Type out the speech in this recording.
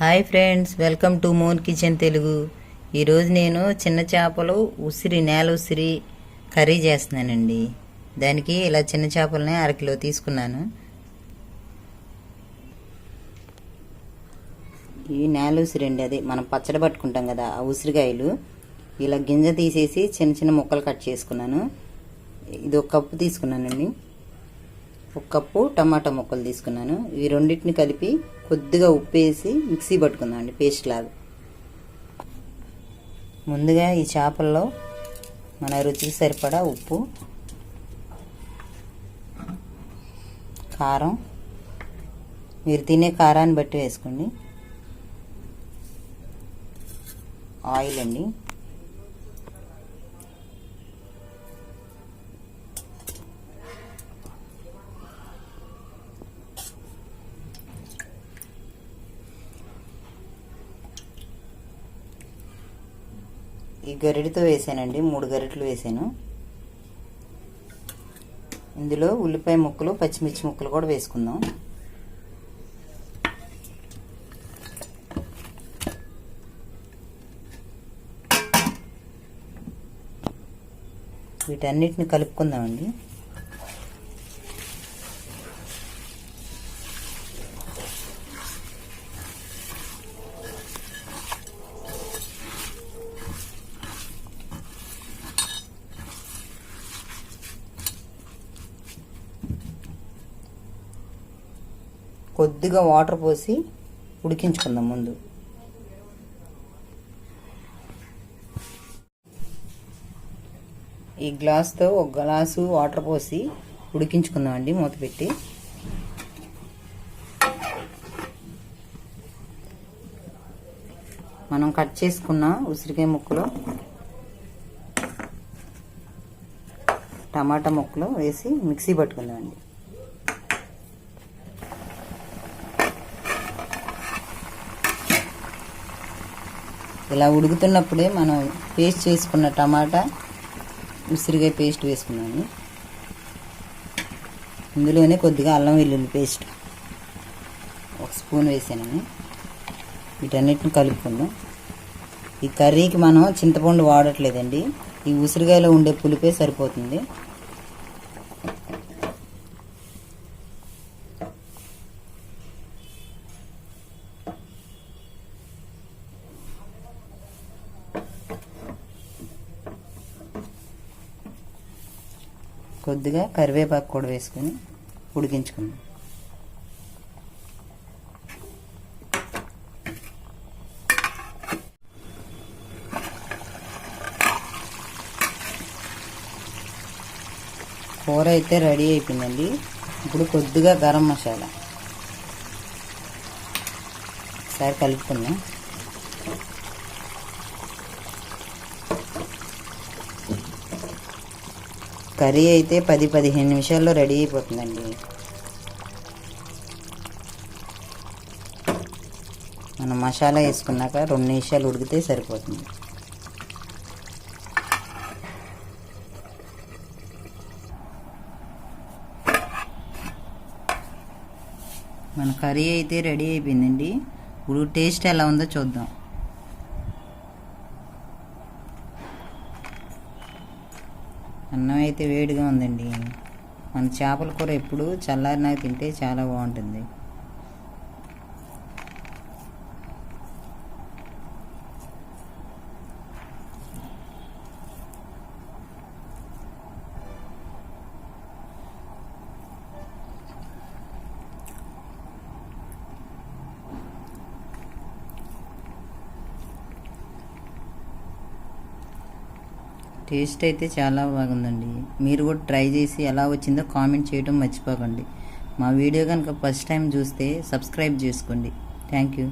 Hi friends welcome to Mon kitchen Telugu. ఈరోజు నేను చిన్న చేపలు ఉసిరి నేల ఉసిరి కర్రీ చేస్తున్నానండి. దానికి ఇలా చిన్న చేపలని అరకిలో తీసుకున్నాను. ఇవి నేల ఉసిరి అండి అదే. మనం పచ్చడి పట్టుకుంటాం కదా ఆ ఉసిరికాయలు. ఇలా గింజ తీసేసి చిన్న చిన్న ముక్కలు కట్ చేసుకున్నాను. ఇది ఒక కప్పు తీసుకున్నానండి. ఒక కప్పు టమాటా ముక్కలు తీసుకున్నాను. ఈ రెండింటిని కలిపి కొద్దిగా ఉప్పు వేసి మిక్సీ పట్టుకుందాం అండి పేస్ట్ లాగా. ముందుగా ఈ చేపల్లో మన రుచికి సరిపడా ఉప్పు కారం. మీరు తినే కారాన్ని బట్టి వేసుకోండి. ఆయిల్ అండి. ఈ గరిటతో వేసానండి మూడు గరిటలు వేసాను. ఇందులో ఉల్లిపాయ ముక్కలు పచ్చిమిర్చి ముక్కలు కూడా వేసుకుందాం. వీటన్నిటిని కలుపుకుందామండి. కొద్దిగా వాటర్ పోసి ఉడికించుకుందాం ముందు. ఈ గ్లాస్తో ఒక గ్లాసు వాటర్ పోసి ఉడికించుకుందాం అండి మూత పెట్టి. మనం కట్ చేసుకున్న ఉసిరికాయ ముక్కలు టమాటా ముక్కలు వేసి మిక్సీ పట్టుకుందామండి. ఇలా ఉడుకుతున్నప్పుడే మనం పేస్ట్ చేసుకున్న టమాటా ఉసిరికాయ పేస్ట్ వేసుకున్నాను ఇందులోనే కొద్దిగా అల్లం వెల్లుల్లి పేస్ట్ ఒక స్పూన్ వేసాను. వీటన్నిటిని కలుపుకుందాం. ఈ కర్రీకి మనం చింతపండు వాడట్లేదండి. ఈ ఉసిరికాయలో ఉండే పులిపే సరిపోతుంది. కొద్దిగా కరివేపాకు కూడా వేసుకొని ఉడికించుకుందాం. కూర అయితే రెడీ అయిపోయిందండి. ఇప్పుడు కొద్దిగా గరం మసాలా. ఒకసారి కలుపుకుందాం. కర్రీ అయితే పది పదిహేను నిమిషాల్లో రెడీ అయిపోతుందండి. మనం మసాలా వేసుకున్నాక రెండు నిమిషాలు ఉడికితే సరిపోతుంది. మన కర్రీ అయితే రెడీ అయిపోయిందండి. ఇప్పుడు టేస్ట్ ఎలా ఉందో చూద్దాం. అన్నం అయితే వేడిగా ఉందండి. మన చేపల కూర ఎప్పుడు చల్లారినాక తింటే చాలా బాగుంటుంది. టేస్ట్ అయితే చాలా బాగుందండి. మీరు కూడా ట్రై చేసి ఎలా వచ్చిందో కామెంట్ చేయడం మర్చిపోకండి. మా వీడియో కనుక ఫస్ట్ టైం చూస్తే సబ్స్క్రైబ్ చేసుకోండి. Thank you.